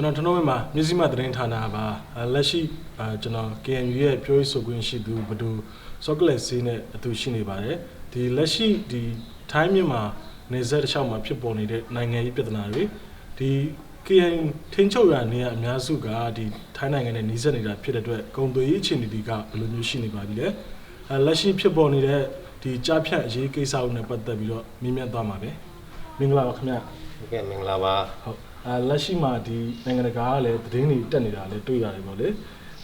ကျွန်တော်ထနိုးမှာမြစည်းမသတင်းဌာနပါအဲလက်ရှိအဲကျွန်တော် KNU ရဲ့ပြောရေးဆိုခွင့်ရှိသူဘဒူစောကလက်စီးနဲ့အတူရှိနေပါတယ်ဒီလက်ရှိဒီထိုင်းမြန်မာနေဆက်တစ်လျှောက်မှာဖြစ်ပေါ်နေတဲ့နိုင်ငံရေးပြဿနာတွေဒီ KNU ထင်းချုပ်ရနေရအများစုကဒီထိုင်းနိုင်ငံနဲ့နှီးစပ်နေတာဖြစ်တဲ့အတွက်ဂုံသွေးရေးအခြေအနေတွေကဘယ်လိုမျိုးရှိနေပါပြီလဲအဲလက်ရှိဖြစ်ပေါ်နေတဲ့ဒီကြားဖြတ်အရေးကိစ္စတွေနဲ့ပတ်သက်ပြီးတော့မြင်မြတ်သွားမှာပဲမင်္ဂလာပါခင်ဗျဟုတ်ကဲ့မင်္ဂလာပါဟုတ် အဲလက်ရှိမှာဒီနိုင်ငံတကာကလည်းသတင်းတွေတက်နေတာလည်းတွေ့ရတယ်ပေါ့လေ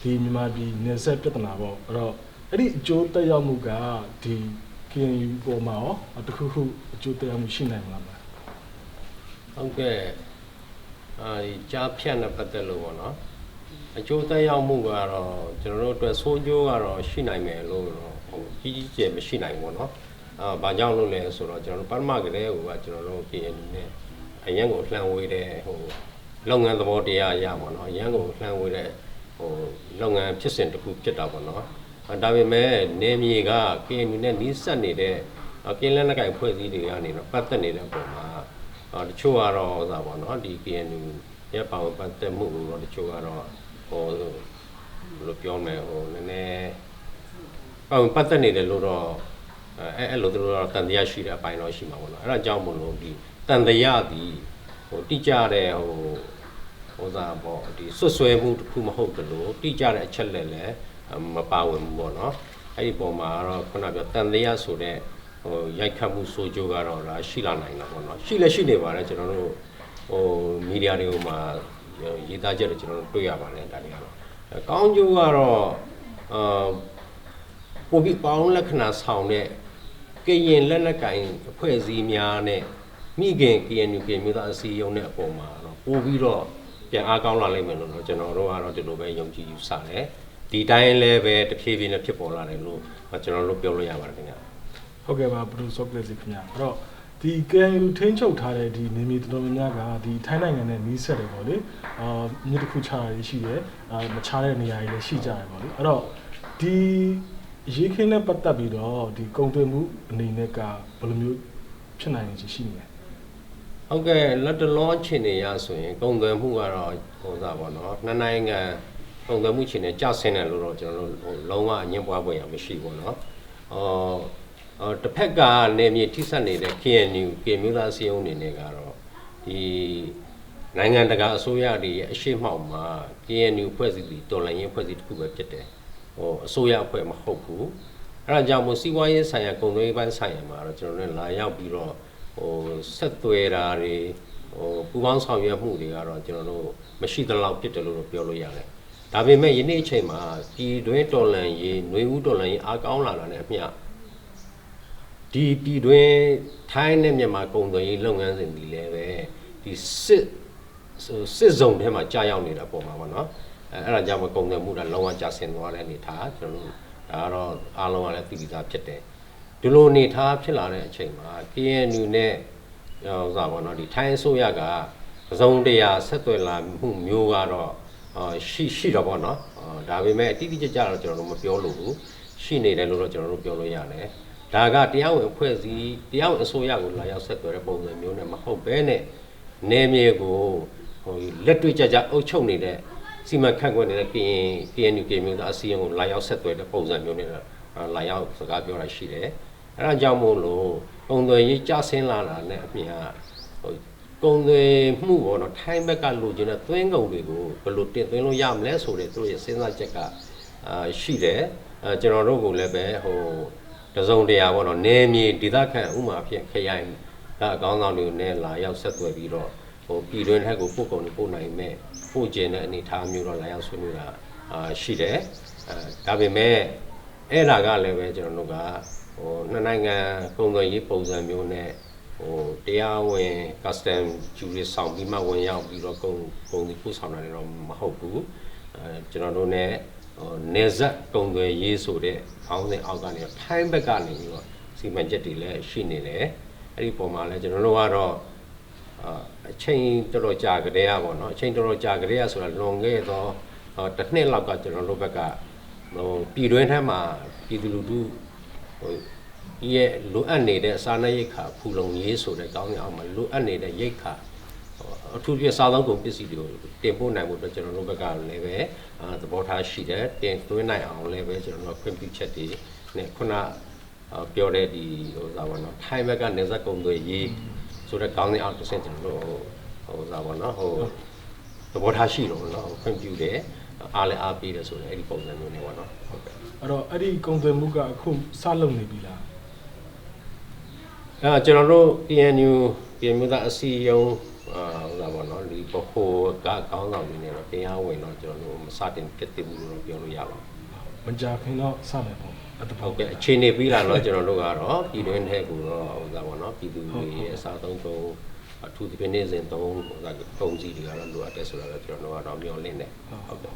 ဒီမြန်မာပြည်နေဆက်ပြဿနာပေါ့အဲ့တော့အဲ့ဒီအကျိုးတက်ရောက်မှုကဒီ KNU ပေါ်မှာရောတခုခုအကျိုးတက်ရောက်မှုရှိနိုင်မလားမလားဟုတ်ကဲ့အာဒီကြားဖြတ်နဲ့ပတ်သက်လို့ပေါ့နော်အကျိုးသက်ရောက်မှုကတော့ကျွန်တော်တို့အတွက်ဆိုးကျိုးကတော့ရှိနိုင်မယ်လို့တော့ဟိုကြီးကြီးကျယ်မရှိနိုင်ဘူးပေါ့နော်အာဘာကြောင့်လို့လဲဆိုတော့ကျွန်တော်တို့ပထမကတည်းကကျွန်တော်တို့ KNU နဲ့ အရန်ကိုလှမ်းဝေးတဲ့ဟိုလုပ်ငန်းသဘောတရားအရပါတော့အရန်ကိုလှမ်းဝေးတဲ့ဟိုလုပ်ငန်းဖြစ်စဉ်တစ်ခုဖြစ်တာပေါ့နော်အဲဒါပေမဲ့နေမြေက KNU နဲ့နီးစပ်နေတဲ့အာကင်းလန်းလက်ကိုင်ဖွဲ့စည်းတွေကနေတော့ပတ်သက်နေတဲ့အပေါ်မှာအာတချို့ကတော့ဟိုသာပေါ့နော်ဒီ KNU ရဲ့ပါဝင်ပတ်သက်မှုကိုတော့တချို့ကတော့ဟိုဘယ်လိုပြောမလဲဟိုနည်းနည်းပါဝင်ပတ်သက်နေတယ်လို့တော့အဲအဲ့လိုသူတို့တော့တန်တရားရှိတဲ့အပိုင်းတော့ရှိမှာပေါ့နော်အဲ့ဒါကြောင့်မလို့ဒီ တန်တရားဒီဟိုတိကျတဲ့ဟိုဟိုသာပေါ့ဒီဆွတ်ဆွဲမှုတစ်ခုမဟုတ်တယ်လို့တိကျတဲ့အချက်လက်လည်းမပါဝင်ဘူးပေါ့နော်အဲ့ဒီပုံမှာတော့ခုနပြောတန်တရားဆိုတဲ့ဟိုရိုက်ခတ်မှုဆိုကြိုးကတော့ဒါရှိလာနိုင်တာပေါ့နော်ရှိလည်းရှိနေပါတယ်ကျွန်တော်တို့ဟိုမီဒီယာတွေကိုမှရေးသားချက်တွေကျွန်တော်တို့တွေ့ရပါတယ်ဒါတွေကတော့အဲကောင်းကျိုးကတော့အာပုံပြီးပေါင်းလက္ခဏာဆောင်တဲ့ကရင်လက်နက်ကင်အဖွဲ့အစည်းများနဲ့ မိခင် KNU ကမြို့သားအစည်းအရုံးနဲ့အပေါ်မှာတော့ပို့ပြီးတော့ပြန်အားကောင်းလာလိမ့်မယ်လို့တော့ကျွန်တော်တို့ကတော့ဒီလိုပဲယုံကြည်ယူဆတယ်ဒီတိုင်းလည်းပဲတဖြည်းဖြည်းနဲ့ဖြစ်ပေါ်လာတယ်လို့ကျွန်တော်တို့ပြောလို့ရပါတယ်ခင်ဗျာဟုတ်ကဲ့ပါဘဒူစောကလက်စီခင်ဗျအဲ့တော့ဒီ KNU ထိန်းချုပ်ထားတဲ့ဒီနေမြေတော်တော်များများကဒီထိုင်းနိုင်ငံနဲ့နှီးဆက်တယ်ပေါ့လေအာမြစ်တစ်ခုခြားရရှိတယ်အာမခြားတဲ့နေရာတွေလည်းရှိကြတယ်ပေါ့လေအဲ့တော့ဒီရေးခင်းနဲ့ပတ်သက်ပြီးတော့ဒီကုံသွင်းမှုအနေနဲ့ကဘယ်လိုမျိုးဖြစ်နိုင်နေချင်ရှိနေလဲ ဟုတ်ကဲ့လက်တလောအခြေအနေရဆိုရင်ကုန်သွယ်မှုကတော့ဟိုသာပေါ့နော်နှစ်နိုင်ငံကုန်သွယ်မှုအခြေအနေကျဆင်းတယ်လို့တော့ကျွန်တော်တို့ဟိုလုံးဝအငြင်းပွားပွင့်ရမရှိဘူးเนาะအော်အော်တစ်ဖက်ကနေမြေထိစပ်နေတဲ့ KNU ကေမျိုးသားစီယုံအနေနဲ့ကတော့ဒီနိုင်ငံတကာအစိုးရတွေရဲ့အရှိမောက်မှာ KNU ဖွဲ့စည်းပြီးတော်လှန်ရေးဖွဲ့စည်းတစ်ခုပဲဖြစ်တယ်ဟိုအစိုးရအဖွဲ့မဟုတ်ဘူးအဲဒါကြောင့်မို့စီးပွားရေးဆိုင်ရာကုန်သွယ်ရေးပိုင်းဆိုင်ရာမှာတော့ကျွန်တော်တို့လာရောက်ပြီးတော့ ဟိုဆက်သွယ်တာတွေဟိုပူပေါင်းဆောင်ရွက်မှုတွေကတော့ကျွန်တော်တို့မရှိသလောက်ဖြစ်တယ်လို့တော့ပြောလို့ရတယ်။ဒါပေမဲ့ယနေ့အချိန်မှာပြည်တွင်းတော်လှန်ရေးຫນွေဦးတော်လှန်ရေးအားကောင်းလာတာနဲ့အမျှဒီပြည်တွင်းထိုင်းနဲ့မြန်မာကုန်သွယ်ရေးလုပ်ငန်းစဉ်တွေလည်းပဲဒီစစ်ဆိုစစ်စုံထဲမှာကြာရောက်နေတာပုံမှာပေါ့နော်။အဲအဲ့ဒါကြောင့်မကုန်သွယ်မှုကလုံးဝကျဆင်းသွားတဲ့အနေထားကျွန်တော်တို့ဒါကတော့အားလုံးကလည်းသိပြီးသားဖြစ်တယ်။ ဒီလိုအနေထားဖြစ်လာတဲ့အချိန်မှာ KNU နဲ့ဟိုစားပါတော့ဒီထိုင်းအစိုးရကပစုံတရာဆက်သွယ်လာမှုမျိုးကတော့အာရှိရှိတော့ပေါ့နော်အာဒါပေမဲ့အတိအကျကျတော့ကျွန်တော်တို့မပြောလို့ဘူးရှိနေတယ်လို့တော့ကျွန်တော်တို့ပြောလို့ရတယ်ဒါကတရားဝင်အဖွဲ့အစည်းတရားဝင်အစိုးရကိုလာရောက်ဆက်သွယ်တဲ့ပုံစံမျိုးနဲ့မဟုတ်ဘဲနဲ့နေမြေကိုဟိုလက်တွေ့ကြကြအုပ်ချုပ်နေတဲ့စီမံခန့်ခွဲနေတဲ့ KN KNU ကမျိုးသားအစည်းအရုံးကိုလာရောက်ဆက်သွယ်တဲ့ပုံစံမျိုးနဲ့တော့လာရောက်စကားပြောတာရှိတယ် အဲဒါကြောင့်မို့လို့ပုံသွယ်ရေးကြဆင်းလာတာနဲ့အပြင်ဟိုပုံသွယ်မှုပေါ့နော်ထိုင်းဘက်ကလိုချင်တဲ့သွင်းကုန်တွေကိုဘယ်လိုတင်သွင်းလို့ရမလဲဆိုတဲ့သူတို့ရဲ့စဉ်းစားချက်ကအာရှိတယ်အဲကျွန်တော်တို့ကလည်းပဲဟိုတစုံတရာပေါ့နော်နေမြေဒေသခံဥမာအဖြစ်ခရိုင်ဒါအကောင်းဆောင်တွေကိုနဲ့လာရောက်ဆက်သွယ်ပြီးတော့ဟိုပြည်တွင်းထက်ကိုပို့ကုန်တွေပို့နိုင်မဲ့ပို့ကျင်တဲ့အနေအထားမျိုးတော့လာရောက်ဆွေးနွေးတာအာရှိတယ်အဲဒါပေမဲ့အဲ့ဒါကလည်းပဲကျွန်တော်တို့က ဟိုနှစ်နိုင်ငံကုန်သွယ်ရေးပုံစံမျိုးနဲ့ဟိုတရားဝင် custom duty ဆောင်ပြီးမှဝင်ရောက်ပြီးတော့ကုန်ကုန်ဒီပို့ဆောင်တာလည်းတော့မဟုတ်ဘူးအဲကျွန်တော်တို့ ਨੇ ဟိုနေဆက်ကုန်သွယ်ရေးဆိုတဲ့ခေါင်းစဉ်အောက်ကနေထိုင်းဘက်ကနေပြီးတော့စီမံချက်တွေလည်းရှိနေတယ်အဲ့ဒီပုံမှာလည်းကျွန်တော်တို့ကတော့အာအချိန်တော်တော်ကြာကြတဲ့อ่ะပေါ့เนาะအချိန်တော်တော်ကြာကြတဲ့อ่ะဆိုတာလွန်ခဲ့တော့တစ်နှစ်လောက်ကကျွန်တော်တို့ဘက်ကဟိုပြည်တွင်းထဲမှာပြည်သူလူထု ဟိုဒီရဲ့လိုအပ်နေတဲ့စာနာရိတ်ခါဖူလုံရေးဆိုတဲ့ကောင်းငင်အောင်မှာလိုအပ်နေတဲ့ရိတ်ခါအထူးဖြင့်စားသုံးကုန်ပစ္စည်းတွေကိုတင်ပို့နိုင်ဖို့အတွက်ကျွန်တော်တို့ဘက်ကလည်းပဲသဘောထားရှိတယ်တင်သွင်းနိုင်အောင်လည်းပဲကျွန်တော်တို့ခွင့်ပြုချက်တွေနဲ့ခုနပြောတဲ့ဒီဟိုစားပါတော့ထိုင်းဘက်ကနေဆက်ကုန်သွယ်ရေးဆိုတဲ့ကောင်းငင်အောင်တစ်ဆင့်ကျွန်တော်တို့ဟိုစားပါတော့ဟိုသဘောထားရှိတော့နော်ခွင့်ပြုတယ် အားလည်းအားပေးတယ်ဆိုတဲ့အဲ့ဒီပုံစံမျိုးနဲ့ပေါ့နော်ဟုတ်ကဲ့အဲ့တော့အဲ့ဒီကုန်သွယ်မှုကအခုစလုပ်နေပြီလားအဲကျွန်တော်တို့ PNU ပြည်မျိုးသားအစည်းအရုံးအာဟိုလာပေါ့နော်ဒီပခိုကကောင်းဆောင်နေနေတော့တရားဝင်တော့ကျွန်တော်တို့မစတင်ဖြစ်တည်ဘူးလို့ပြောလို့ရပါဘူးမကြာခင်တော့စမယ်ပေါ့အဲ့ဒါ။ပေါ့ဟုတ်ကဲ့အခြေအနေပြီးလာတော့ကျွန်တော်တို့ကတော့ပြည်တွင်းထဲကိုတော့ဟိုလာပေါ့နော်ပြည်သူတွေရဲ့အစားသုံးကုန် အထူးသဖြင့်နေ့စဉ်သုံးဟိုလာပုံစည်းတွေကတော့လိုအပ်တယ်ဆိုတာတော့ကျွန်တော်တို့ကတော့မျှော်လင့်တယ်ဟုတ်ကဲ့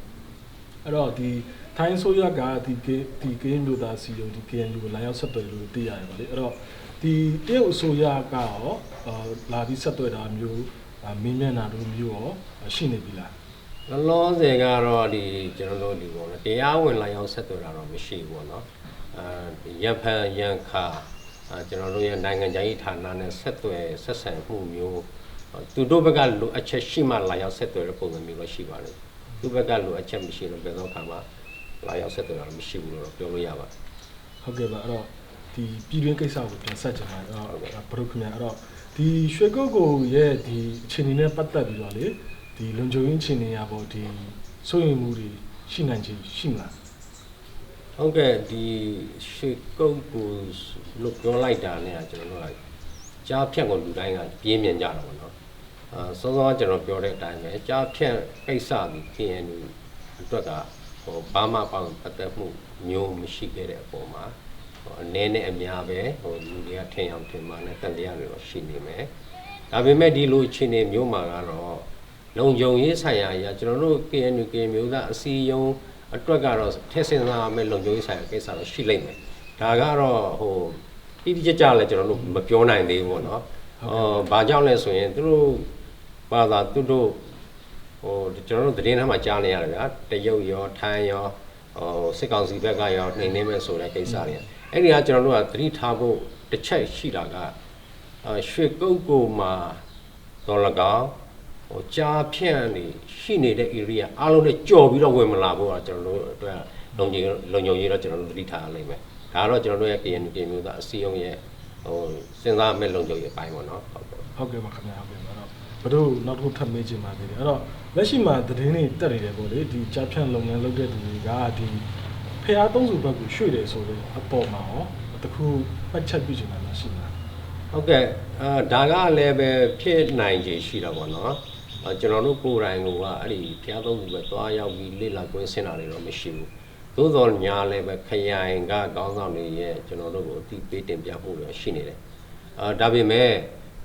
အဲ့တော့ဒီထိုင်းဆိုရကဒီကေဒီကေမျိုးသားစီယုံဒီ KNU ကိုလာရောက်ဆက်သွယ်လို့သိရတယ်ဗောလေအဲ့တော့ဒီတရုတ်အစိုးရကရောအာလာပြီးဆက်သွယ်တာမျိုးအာမင်းမျက်နှာတို့မျိုးရောရှိနေပြီလားလောလောဆယ်ကတော့ဒီကျွန်တော်တို့ဒီပေါ့နော်တရားဝင်လာရောက်ဆက်သွယ်တာတော့မရှိဘူးပေါ့နော်အဲဒီရဖန်ရန်ခါ အာကျွန်တော်တို့ရဲ့နိုင်ငံခြားရေးဌာနနဲ့ဆက်သွယ်ဆက်ဆံမှုမျိုးအာသူတို့ဘက်ကလိုအပ်ချက်ရှိမှလာရောက်ဆက်သွယ်တဲ့ပုံစံမျိုးတော့ရှိပါတယ်သူဘက်ကလိုအပ်ချက်မရှိတော့ဘယ်တော့မှလာရောက်ဆက်သွယ်တာမရှိဘူးလို့တော့ပြောလို့ရပါတယ်ဟုတ်ကဲ့ပါအဲ့တော့ဒီပြည်တွင်းကိစ္စကိုပြန်ဆက်ကြပါအဲ့တော့ဟုတ်ကဲ့ဘရုခင်ဗျာအဲ့တော့ဒီရွှေကုတ်ကိုရဲ့ဒီအခြေအနေနဲ့ပတ်သက်ပြီးတော့လေဒီလွန်ချုံရင်းအခြေအနေရပေါ့ဒီစိုးရိမ်မှုတွေရှိနိုင်ခြင်းရှိမလား ဟုတ်ကဲ့ဒီရွှေကုတ်ကိုလို့ပြောလိုက်တာနဲ့ကကျွန်တော်တို့ကကြားဖြတ်ကိုလူတိုင်းကပြင်းပြင်းကြတာပေါ့နော်အာစောစောကကျွန်တော်ပြောတဲ့အတိုင်းပဲကြားဖြတ်ကိစ္စဒီ KNU အတွက်ကဟိုဘာမှပေါင်းပတ်သက်မှုမျိုးမရှိခဲ့တဲ့အပေါ်မှာဟိုအနေနဲ့အများပဲဟိုလူတွေကထင်အောင်ထင်မှာနဲ့တန်တရားတွေတော့ရှိနေမယ်ဒါပေမဲ့ဒီလိုအခြေအနေမျိုးမှာကတော့လုံခြုံရေးဆိုင်ရာအရာကျွန်တော်တို့ KNU ကမျိုးသားအစည်းအရုံး အတွက်ကတော့ထည့်စင်စားမဲ့လုံခြုံရေးဆိုင်ရာကိစ္စတော့ရှိလိမ့်မယ်။ဒါကတော့ဟိုတိတိကျကျလည်းကျွန်တော်တို့မပြောနိုင်သေးဘူးပေါ့နော်။အော်ဘာကြောင့်လဲဆိုရင်သူတို့ဘာသာသူတို့ဟိုကျွန်တော်တို့သတင်းထဲမှာကြားနေရတယ်ဗျာ။တရုတ်ရောထိုင်းရောဟိုစစ်ကောင်စီဘက်ကရောနှိမ်နေမဲ့ဆိုတဲ့ကိစ္စတွေ။အဲ့ဒီကကျွန်တော်တို့ကသတိထားဖို့တစ်ချက်ရှိတာကအာရွှေကုတ်ကိုမှာတော်လကောင် ဟိုကြားဖြန့်နေရှိနေတဲ့ area အားလုံးနဲ့ကြော်ပြီးတော့ဝင်မလာဘူးတော့ကျွန်တော်တို့အတွက်လုံခြုံလုံခြုံရေးတော့ကျွန်တော်တို့သတိထားရလိမ့်မယ်ဒါကတော့ကျွန်တော်တို့ရဲ့ KNU ပြည်မျိုးသားအစည်းအရုံးရဲ့ဟိုစဉ်းစားမဲ့လုံခြုံရေးအပိုင်းပေါ့နော်ဟုတ်ကဲ့ဟုတ်ကဲ့ပါခင်ဗျာဟုတ်ကဲ့ပါတော့ဘတို့နောက်တစ်ခုထပ်မေးချင်ပါသေးတယ်အဲ့တော့လက်ရှိမှာသတင်းတွေတက်နေတယ်ပေါ့လေဒီကြားဖြန့်လုပ်ငန်းလုပ်တဲ့သူတွေကဒီဖျားသုံးစုဘက်ကိုရွှေ့တယ်ဆိုတဲ့အပေါ်မှာရောတခုမှတ်ချက်ပြုချင်တာလားရှိမလားဟုတ်ကဲ့အာဒါကလည်းပဲဖြစ်နိုင်ခြေရှိတာပေါ့နော်အာ ကျွန်တော်တို့ကိုယ်တိုင်ကအဲ့ဒီဖျားသုံးသူပဲသွားရောက်ပြီးလေ့လာကွင်းဆင်းတာတွေတော့မရှိဘူးသို့တော်ညာလည်းပဲခရိုင်ကကောင်းဆောင်တွေရဲ့ကျွန်တော်တို့ကိုအတိပေးတင်ပြမှုတွေရှိနေတယ်အာဒါပေမဲ့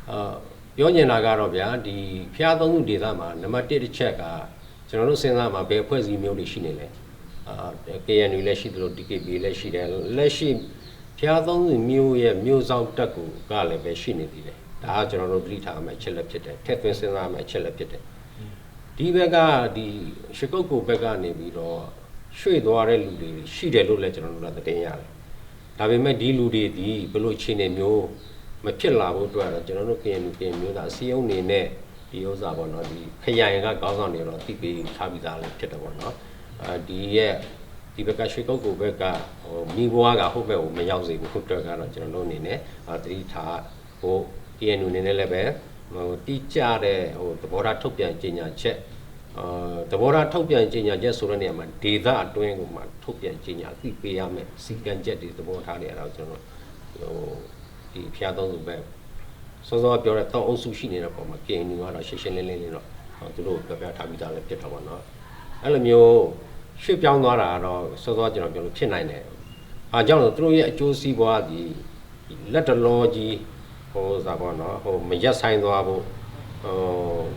အာပြောညင်တာကတော့ဗျာဒီဖျားသုံးသူဒေသမှာနံပါတ်1တစ်ချက်ကကျွန်တော်တို့စဉ်းစားမှာဘယ်အဖွဲ့အစည်းမျိုးတွေရှိနေလဲအာ KNU လည်းရှိတယ်လို့ DKB လည်းရှိတယ်လက်ရှိဖျားသုံးစုမျိုးရဲ့မျိုးဆောင်တက်ကူကလည်းပဲရှိနေသေးတယ် ဒါကကျွန်တော်တို့သတိထားမယ့်အချက်လက်ဖြစ်တယ်ထည့်သွင်းစဉ်းစားမယ့်အချက်လက်ဖြစ်တယ်ဒီဘက်ကဒီရှစ်ကုတ်ကိုဘက်ကနေပြီးတော့ရွှေ့သွားတဲ့လူတွေရှိတယ်လို့လည်းကျွန်တော်တို့ကသတင်းရတယ်ဒါပေမဲ့ဒီလူတွေဒီဘယ်လိုအခြေအနေမျိုးမဖြစ်လာဖို့အတွက်တော့ကျွန်တော်တို့ KNU ပြင်မျိုးသားအစည်းအရုံးနေနဲ့ဒီဥစ္စာပေါ့နော်ဒီခရိုင်ကကောင်းဆောင်တွေတော့သိပေးထားပြီးသားလည်းဖြစ်တယ်ပေါ့နော်အဲဒီရဲ့ဒီဘက်ကရွှေကုတ်ကိုဘက်ကဟိုမိဘွားကဟုတ်ဘက်ကိုမရောက်စေဘူးဟုတ်တော့ကတော့ကျွန်တော်တို့အနေနဲ့အာတတိထားဟို TNU အနေနဲ့လည်းပဲဟိုတိကျတဲ့ဟိုသဘောထားထုတ်ပြန်ကြေညာချက်အာသဘောထားထုတ်ပြန်ကြေညာချက်ဆိုတဲ့နေရာမှာဒေတာအတွင်းကိုမှထုတ်ပြန်ကြေညာသိပေးရမယ်စီကံချက်တွေသဘောထားတွေအဲ့ဒါကိုကျွန်တော်ဟိုဒီဖျားသုံးစုပဲစောစောပြောတဲ့တောက်အုပ်စုရှိနေတဲ့ပုံမှာ KNU ကတော့ရှင်းရှင်းလင်းလင်းလေးတော့ဟိုသူတို့ပြောပြထားပြီးသားလည်းဖြစ်တော့ပါတော့အဲ့လိုမျိုးရွှေ့ပြောင်းသွားတာကတော့စောစောကျွန်တော်ပြောလို့ဖြစ်နိုင်တယ်။အားကြောင့်လို့သူတို့ရဲ့အကျိုးစီးပွားဒီလက်တလောကြီး ဟိုစားပေါ့နော်ဟိုမရက်ဆိုင်သွားဖို့ဟို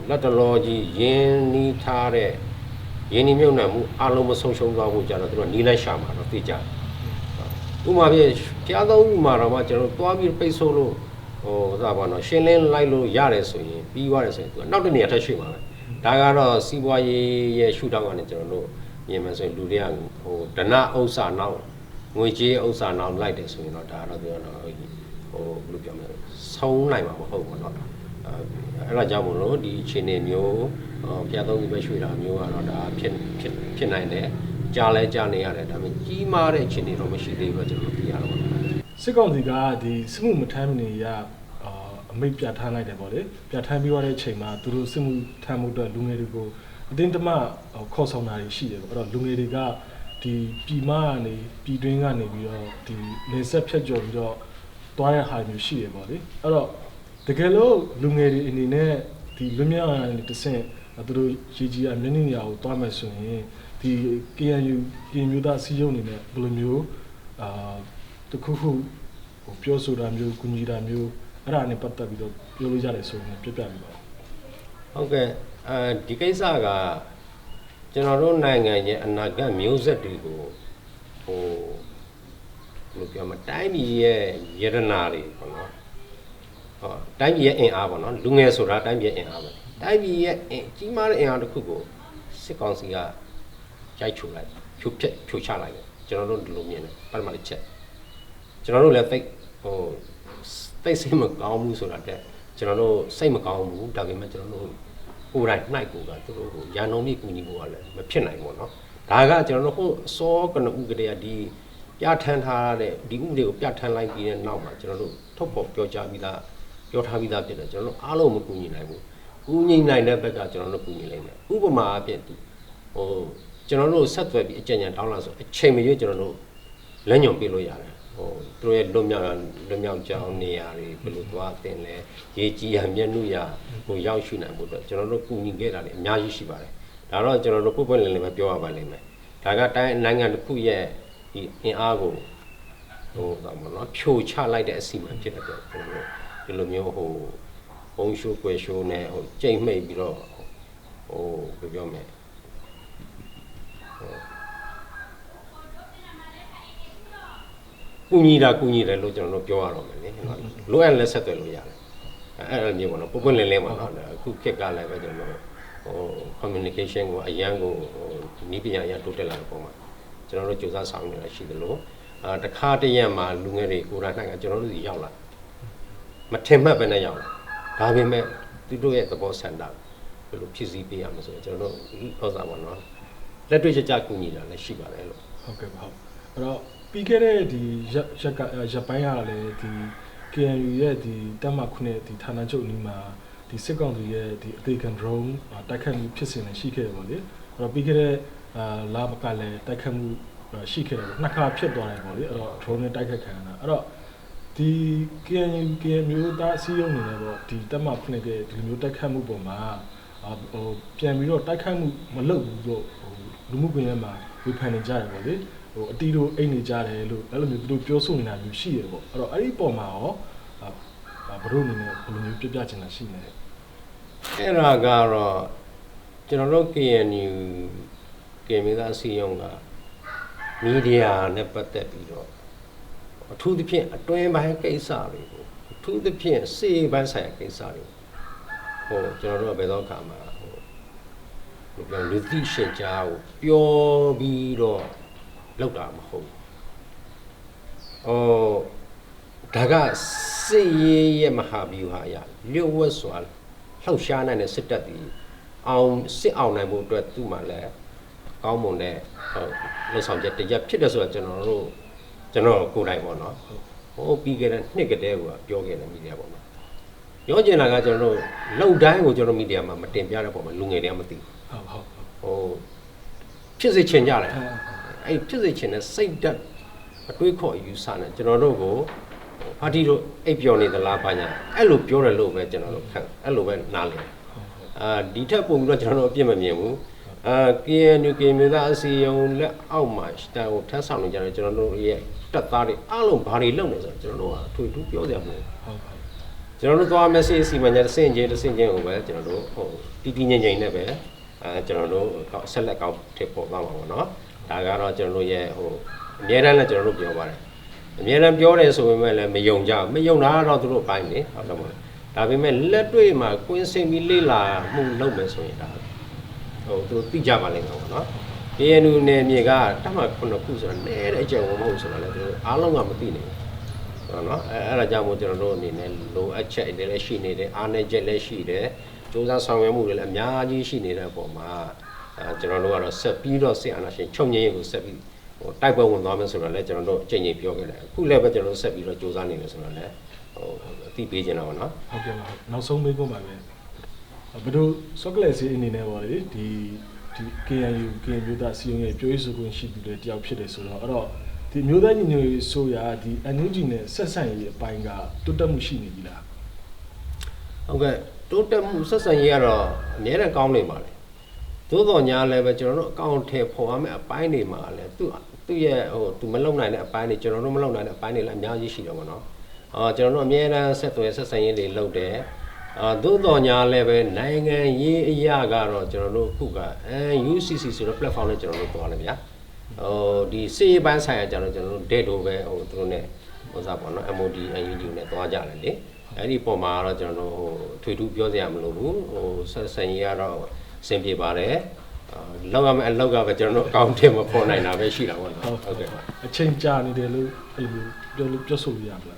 လက်တလောကြီးရင်းနှီးထားတဲ့ရင်းနှီးမြုပ်နှံမှုအလုံးမဆုံးရှုံးသွားဖို့ကြတော့သူတို့နီးလိုက်ရှာမှာတော့သိကြတယ်။ဥပမာပြတရားသုံးဥမာတော့မှကျွန်တော်သွားပြီးပိတ်ဆို့လို့ဟိုစားပေါ့နော်ရှင်းလင်းလိုက်လို့ရတယ်ဆိုရင်ပြီးသွားတယ်ဆိုရင်သူကနောက်တစ်နေရာထပ်ရွှေ့မှာပဲဒါကတော့စီးပွားရေးရဲ့ရှုထောင့်ကနေကျွန်တော်တို့မြင်မယ်ဆိုရင်လူတွေကဟိုဒနဥစ္စာနောက်ငွေကြေးဥစ္စာနောက်လိုက်တယ်ဆိုရင်တော့ဒါကတော့ပြောတော့ ဟိုဘယ်လိုပြောမလဲဆုံးနိုင်မှာမဟုတ်ဘူးเนาะအဲ အဲ့ဒါကြောင့်မို့လို့ဒီအခြေအနေမျိုးပြတ်သုံးပြီးပဲရွှေတာမျိုးကတော့ဒါဖြစ်ဖြစ်ဖြစ်နိုင်တယ်ကြားလဲကြားနေရတယ်ဒါပေမဲ့ကြီးမားတဲ့အခြေအနေတော့မရှိသေးဘူးကျွန်တော်သိရတော့ပါ စစ်ကောင်စီကဒီစစ်မှုမထမ်းမနေရအာအမိတ်ပြဋ္ဌာန်းလိုက်တယ်ပေါ့လေပြဋ္ဌာန်းပြီးသွားတဲ့အချိန်မှာသူတို့စစ်မှုထမ်းမှုအတွက်လူငယ်တွေကိုအတင်းတမခေါ်ဆောင်တာတွေရှိတယ်ပေါ့အဲ့တော့လူငယ်တွေကဒီပြည်မကနေပြည်တွင်းကနေပြီးတော့ဒီလေဆက်ဖြတ်ကျော်ပြီးတော့ တွားရဟာမျိုးရှိတယ်ပေါ့လေအဲ့တော့တကယ်လို့လူငယ်တွေအနေနဲ့ဒီလွတ်မြောက်ရတဲ့တဆင့်သူတို့ရည်ကြီးအမြင့်နေရာကိုတွားမယ်ဆိုရင်ဒီ KNU ပြည်မျိုးသားစီးရုံးအနေနဲ့ဘယ်လိုမျိုးအာတခုခုဟိုပြောဆိုတာမျိုးကုညီတာမျိုးအဲ့ဒါနဲ့ပတ်သက်ပြီးတော့ပြောလို့ရတယ်ဆိုရင်ပြပြပြပါဦးဟုတ်ကဲ့အဲဒီကိစ္စကကျွန်တော်တို့နိုင်ငံရဲ့အနာဂတ်မျိုးဆက်တွေကိုဟိုဘယ် လိုပြောမလဲတိုင်းပြည်ရဲ့ယရနာတွေပေါ့နော်ဟောတိုင်းပြည်ရဲ့အင်အားပေါ့နော်လူငယ်ဆိုတာတိုင်းပြည်ရဲ့အင်အားပဲတိုင်းပြည်ရဲ့အင်ကြီးမားတဲ့အင်အားတစ်ခုကိုစစ်ကောင်စီကရိုက်ချိုလိုက်ဖြိုဖျက်ဖြိုချလိုက်တယ်ကျွန်တော်တို့ဒီလိုမြင်တယ်ပထမတစ်ချက်ကျွန်တော်တို့လည်းသိဟိုသိစိတ်မကောင်းဘူးဆိုတာတဲ့ကျွန်တော်တို့စိတ်မကောင်းဘူးဒါပေမဲ့ကျွန်တော်တို့ ကိုယ်တိုင်နှိုက်ကိုကသူတို့ကိုရန်တော်မြစ်ကူညီဖို့ကလည်းမဖြစ်နိုင်ဘူးเนาะဒါကကျွန်တော်တို့ဟိုအစောကနဥကလေးကဒီ ပြဋ္ဌာန်းထားတဲ့ဒီဥပဒေကိုပြဋ္ဌာန်းလိုက်ပြီးတဲ့နောက်မှာကျွန်တော်တို့ထုတ်ဖော်ပြောကြားပြီးသားပြောထားပြီးသားဖြစ်တယ်ကျွန်တော်တို့အားလုံးမကူညီနိုင်ဘူးကူညီနိုင်တဲ့ဘက်ကကျွန်တော်တို့ကူညီနိုင်တယ်ဥပမာအဖြစ်ဒီဟိုကျွန်တော်တို့ဆက်သွယ်ပြီးအကြံဉာဏ်တောင်းလာဆိုအချိန်မရွေးကျွန်တော်တို့လက်ညွန်ပြလို့ရတယ်ဟိုသူတို့ရဲ့လွတ်မြောက်ရလွတ်မြောက်ကြောင်းနေရာတွေဘယ်လိုသွားတင်လဲရေကြီးရမျက်နှာရဟိုရောက်ရှိနိုင်ဖို့အတွက်ကျွန်တော်တို့ကူညီခဲ့တာတွေအများကြီးရှိပါတယ်ဒါတော့ကျွန်တော်တို့ပုတ်ပွင့်လင်းလင်းပဲပြောရပါလိမ့်မယ်ဒါကတိုင်းနိုင်ငံတစ်ခုရဲ့ ဒီအင်အားကိုဟိုတော့မနော်ဖြိုချလိုက်တဲ့အစီအမံဖြစ်တဲ့အတွက်ကျွန်တော်တို့ဒီလိုမျိုးဟိုဘုံရှိုးကွယ်ရှိုးနဲ့ဟိုကြိတ်မိတ်ပြီးတော့ဟိုဘယ်ပြောမလဲကူညီတာကူညီတယ်လို့ကျွန်တော်တို့ပြောရတော့မယ်လေလိုအပ်လက်ဆက်သွယ်လို့ရတယ်အဲ့အဲ့လိုမျိုးပေါ့နော်ပုပ်ပွင့်လင်းလင်းပါတော့အခုခေတ်ကလည်းပဲကျွန်တော်တို့ဟို communication ကိုအရန်ကိုဟိုနီးပညာအရန်တိုးတက်လာတဲ့ပုံမှာ ကျွန်တော်တို့ကြိုးစားဆောင်နေတာရှိသလိုအာတခါတရက်မှာလူငယ်တွေကိုယ်တိုင်နိုင်ကကျွန်တော်တို့စီရောက်လာမထင်မှတ်ပဲနဲ့ရောက်လာဒါပေမဲ့သူတို့ရဲ့သဘောဆန္ဒဘယ်လိုဖြစ်စည်းပေးရမလဲဆိုတော့ကျွန်တော်တို့ဟောစားပါတော့လက်တွေ့ကျကျကူညီတာလည်းရှိပါတယ်လို့ဟုတ်ကဲ့ပါဟုတ်အဲ့တော့ပြီးခဲ့တဲ့ဒီရက်ရက်ကရက်ပိုင်းရလည်းဒီ KNU ရဲ့ဒီတက်မခုနှစ်ဒီဌာနချုပ်နီးမှာဒီစစ်ကောင်စီရဲ့ဒီအသေးခံ drone တိုက်ခတ်မှုဖြစ်စဉ်လည်းရှိခဲ့တယ်ပေါ့လေအဲ့တော့ပြီးခဲ့တဲ့ အာလာဘကလည်းတိုက်ခတ်မှုရှိခဲ့တယ်နှစ်ခါဖြစ်သွားတယ်ပေါ့လေအဲ့တော့ drone နဲ့တိုက်ခတ်ခံရတာအဲ့တော့ဒီ KNU KNU သားအစည်းအရုံးနေတယ်ပေါ့ဒီတက်မခုနှစ်ကဒီလိုမျိုးတိုက်ခတ်မှုပုံမှာအာဟိုပြန်ပြီးတော့တိုက်ခတ်မှုမလုပ်ဘူးလို့ဟိုလူမှုကွန်ရက်မှာဝေဖန်နေကြတယ်ပေါ့လေဟိုအတီတို့အိတ်နေကြတယ်လို့အဲ့လိုမျိုးသူတို့ပြောဆိုနေတာမျိုးရှိတယ်ပေါ့အဲ့တော့အဲ့ဒီပုံမှာရောအာဘလို့အနေနဲ့ဘယ်လိုမျိုးပြပြချင်တာရှိနေလဲအဲ့ဒါကတော့ကျွန်တော်တို့ KNU ကေမီသားစီယုံကမီဒီယာနဲ့ပတ်သက်ပြီးတော့အထူးသဖြင့်အတွင်းပိုင်းကိစ္စတွေကိုအထူးသဖြင့်စေပိုင်းဆိုင်ရာကိစ္စတွေဟိုကျွန်တော်တို့ကဘယ်တော့ခါမှာဟိုဘယ်လိုပြောလူသိရှင်ကြားကိုပြောပြီးတော့လောက်တာမဟုတ်ဘူးဟိုဒါကစေရေးရဲ့မဟာဗျူဟာအရာလျှို့ဝှက်စွာလှောက်ရှားနိုင်တဲ့စစ်တပ်ဒီအောင်စစ်အောင်နိုင်ဖို့အတွက်သူ့မှာလည်း ကောင်းမွန်တဲ့ဟိုလှုပ်ဆောင်ချက်တစ်ရက်ဖြစ်တယ်ဆိုတော့ကျွန်တော်တို့ကျွန်တော်ကိုယ်တိုင်ပေါ့နော်ဟိုပြီးခဲ့တဲ့နှစ်ကတည်းကပြောခဲ့တယ်မီဒီယာပေါ့နော်ပြောချင်တာကကျွန်တော်တို့လုံတိုင်းကိုကျွန်တော်မီဒီယာမှာမတင်ပြတဲ့ပုံမှာလူငယ်တွေကမသိဟုတ်ဟုတ်ဟုတ်ဘူးဟိုဖြစ်စေချင်ကြတယ်အဲအဲ့ဖြစ်စေချင်တဲ့စိတ်ဓာတ်အတွေးခေါ်အယူဆနဲ့ကျွန်တော်တို့ကိုပါတီတို့အိပ်ပျော်နေသလားဘာညာအဲ့လိုပြောတယ်လို့ပဲကျွန်တော်တို့ခံအဲ့လိုပဲနားလည်အာဒီထက်ပုံပြီးတော့ကျွန်တော်တို့အပြစ်မမြင်ဘူး အာ KNU ကေမျိုးသားအစီအရုံလက်အောက်မှာတာကိုထမ်းဆောင်နေကြတယ်ကျွန်တော်တို့ရဲ့တက်သားတွေအားလုံးဘာတွေလုပ်နေဆိုတော့ကျွန်တော်တို့ကအထွေထူးပြောစရာမလိုဘူးဟုတ်ဟုတ်ကျွန်တော်တို့သွားမယ်စီစီမံချက်တစ်ဆင့်ချင်းတစ်ဆင့်ချင်းကိုပဲကျွန်တော်တို့ဟိုတီးတီးငိမ့်ငိမ့်နဲ့ပဲအဲကျွန်တော်တို့ဆက်လက်ကောက်ထည့်ပေါ်သွားမှာပေါ့နော်ဒါကတော့ကျွန်တော်တို့ရဲ့ဟိုအများတန်းလည်းကျွန်တော်တို့ပြောပါတယ်အများတန်းပြောတယ်ဆိုပေမဲ့လည်းမယုံကြဘူးမယုံတာကတော့သူတို့အပိုင်းလေဟုတ်တယ်မဟုတ်လားဒါပေမဲ့လက်တွေ့မှာကွင်းစင်ပြီးလေ့လာမှုလုပ်မယ်ဆိုရင်ဒါ ဟိုသူတို့သိကြပါလိမ့်မယ်ပေါ့နော် PNU နယ်မြေကတတ်မှတ်ခုနှစ်ခုဆိုတော့နဲတဲ့အကျုံမဟုတ်ဆိုတော့လည်းသူတို့အားလုံးကမသိနေဘူးဟုတ်နော်အဲအဲ့ဒါကြောင့်မို့ကျွန်တော်တို့အနေနဲ့လိုအပ်ချက်တွေလည်းရှိနေတယ်အားနည်းချက်လည်းရှိတယ်စူးစမ်းဆောင်ရွက်မှုတွေလည်းအများကြီးရှိနေတဲ့အပေါ်မှာအဲကျွန်တော်တို့ကတော့ဆက်ပြီးတော့စစ်အာဏာရှင်ချုပ်ငြိမ်းရေးကိုဆက်ပြီးဟိုတိုက်ပွဲဝင်သွားမယ်ဆိုတော့လည်းကျွန်တော်တို့အချိန်ကြီးပြောခဲ့တယ်အခုလည်းပဲကျွန်တော်တို့ဆက်ပြီးတော့စူးစမ်းနေတယ်ဆိုတော့လည်းဟိုအသိပေးချင်တာပေါ့နော်ဟုတ်ကဲ့ပါဟုတ်နောက်ဆုံးမေးခွန်းပါပဲ ဘယ်လိုဆော့ကလက်စီအနေနဲ့ပေါ့လေဒီဒီ KNU KNU မျိုးသားစီယုံရဲ့ပြောရေးဆိုခွင့်ရှိသူတွေတယောက်ဖြစ်တယ်ဆိုတော့အဲ့တော့ဒီမျိုးသားညီညွတ်ရေးဆိုရာဒီ NUG နဲ့ဆက်ဆံရေးအပိုင်းကတွတ်တက်မှုရှိနေပြီလားဟုတ်ကဲ့တိုးတက်မှုဆက်ဆံရေးကတော့အများနဲ့ကောင်းနေပါလေသို့တော်ညာလည်းပဲကျွန်တော်တို့အကောင့်ထဲပေါ်ရမယ့်အပိုင်းတွေမှာလည်းသူ့သူ့ရဲ့ဟိုသူမလုံနိုင်တဲ့အပိုင်းတွေကျွန်တော်တို့မလုံနိုင်တဲ့အပိုင်းတွေလည်းအများကြီးရှိတယ်ပေါ့နော်အော်ကျွန်တော်တို့အများအားဆက်သွယ်ဆက်ဆံရေးတွေလုပ်တယ် အာသို့တော်ညာလည်းပဲနိုင်ငံရေးအရာကတော့ကျွန်တော်တို့အခုကအဲ UCC ဆိုတဲ့ platform နဲ့ကျွန်တော်တို့သွားတယ်ဗျာဟိုဒီစီရေးပိုင်းဆိုင်ရာကျွန်တော်တို့ date တို့ပဲဟိုသူတို့ ਨੇ ဟိုစားပေါ့နော် MOD NUG နဲ့သွားကြတယ်လေအဲ့ဒီပုံမှာတော့ကျွန်တော်တို့ဟိုထွေထူးပြောစရာမလိုဘူးဟိုဆက်ဆံရေးကတော့အဆင်ပြေပါတယ်အာလောက်ရမယ့်အလောက်ကပဲကျွန်တော်တို့အကောင့်ထဲမှာပေါ်နိုင်တာပဲရှိတာပေါ့နော်ဟုတ်ကဲ့ပါအချိန်ကြာနေတယ်လို့အဲ့လိုမျိုးပြောလို့ပြောဆိုလို့ရမလား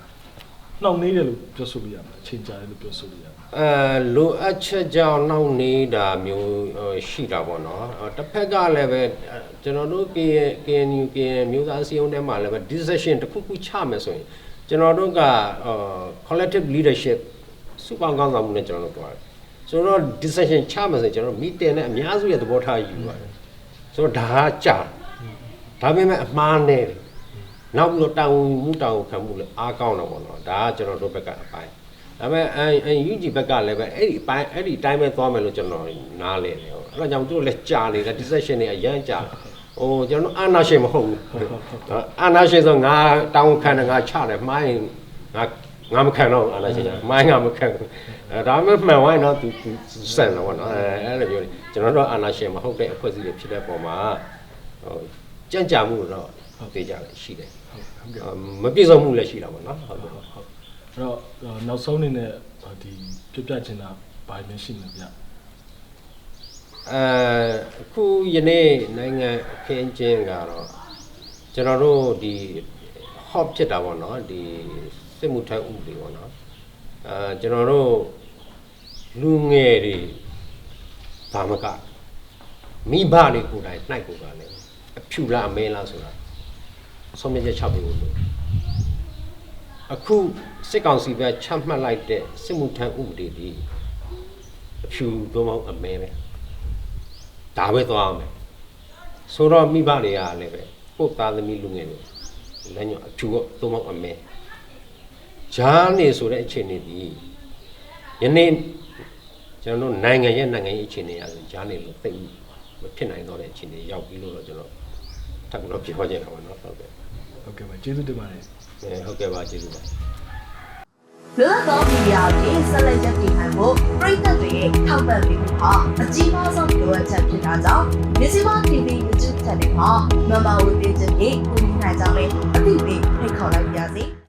နှောင့်နှေးတယ်လို့ပြောဆိုလို့ရမလားအချိန်ကြာတယ်လို့ပြောဆိုလို့ရမလားအဲလိုအပ်ချက်ကြောင့်နှောင့်နေတာမျိုးဟိုရှိတာပေါ့နော်အော်တစ်ဖက်ကလည်းပဲအဲကျွန်တော်တို့ KN KNU KN မျိုးသားစီယုံထဲမှာလည်းပဲ decision တစ်ခုခုချမယ်ဆိုရင်ကျွန်တော်တို့ကအော် collective leadership စုပေါင်းကောင်းဆောင်မှုနဲ့ကျွန်တော်တို့တွားတယ်ဆိုတော့ decision ချမယ်ဆိုရင်ကျွန်တော် meeting နဲ့အများစုရဲ့သဘောထားယူပါတယ်ဆိုတော့ဒါကကြာဒါပေမဲ့အမှားနဲ့တယ် နောက်ပြီးတော့တာဝန်ယူမှုတာဝန်ခံမှုလည်းအားကောင်းတော့ပေါ့နော်ဒါကကျွန်တော်တို့ဘက်ကအပိုင်းဒါပေမဲ့အဲအဲ UG ဘက်ကလည်းပဲအဲ့ဒီအပိုင်းအဲ့ဒီအတိုင်းပဲသွားမယ်လို့ကျွန်တော်နားလည်တယ်ဟုတ်အဲ့ဒါကြောင့်သူတို့လည်းကြာနေတာ decision တွေအရန်ကြာဟိုကျွန်တော်အာနာရှင်မဟုတ်ဘူးအာနာရှင်ဆိုငါတောင်းခံတယ်ငါချတယ်မှားရင်ငါငါမခံတော့ဘူးအာနာရှင်ကမှားရင်ငါမခံဘူးအဲဒါမှမှန်ဝိုင်းတော့သူသူစံတော့ဗောနော်အဲအဲ့လိုပြောတယ်ကျွန်တော်တို့အာနာရှင်မဟုတ်တဲ့အဖွဲ့အစည်းတွေဖြစ်တဲ့ပုံမှာဟိုကြံ့ကြာမှုတော့ဟုတ်သေးကြတယ်ရှိတယ် ဟုတ်ကဲ့မပြည့်စုံမှုလည်းရှိတာဗောနော်ဟုတ်ကဲ့ဟုတ်အဲ့တော့နောက်ဆုံးအနေနဲ့ဒီပြပြချင်တာဘာမှရှိနေဗျအဲအခုယနေ့နိုင်ငံအခင်းအကျင်းကတော့ကျွန်တော်တို့ဒီ hot ဖြစ်တာပေါ့နော်ဒီစစ်မှုထမ်းဥပဒေပေါ့နော်အဲကျွန်တော်တို့လူငယ်တွေဘာမကမိဘတွေကိုယ်တိုင်နှိုက်ကိုပါလေအဖြူလားအမဲလားဆိုတာ ဆုံးဖြတ်ချက်ချပေးဖို့လို့အခုစစ်ကောင်စီဘက်ချမှတ်လိုက်တဲ့စစ်မှုထမ်းဥပဒေဒီအဖြူတော့မဟုတ်အမဲပဲဒါပဲသွားအောင်မယ်ဆိုတော့မိဘတွေကလည်းပဲကိုယ့်သားသမီးလူငယ်တွေလည်းညအဖြူတော့သုံးမောက်အမဲဂျားနေဆိုတဲ့အခြေအနေဒီယနေ့ကျွန်တော်တို့နိုင်ငံရဲ့နိုင်ငံရေးအခြေအနေအရဆိုဂျားနေလို့သိပ်မဖြစ်နိုင်တော့တဲ့အခြေအနေရောက်ပြီလို့တော့ကျွန်တော် ထပ်ပြီးတော့ပြောချင်တာပါနော်ဟုတ်ကဲ့ဟုတ်ကဲ့ပါကျေးဇူးတင်ပါတယ်အဲဟုတ်ကဲ့ပါကျေးဇူးပါလွတ်သောမီဒီယာကိုဆက်လက်ရပ်တည်နိုင်ဖို့ပြည်သက်တွေရဲ့ထောက်ပံ့ပေးမှုဟာအကြီးမားဆုံးလိုအပ်ချက်ဖြစ်တာကြောင့်မြစီမ TV YouTube Channel မှာ Member ဝင်ပေးခြင်းဖြင့်ကူညီနိုင်ကြမယ်အသိပေးဖိတ်ခေါ်လိုက်ပါရစေ။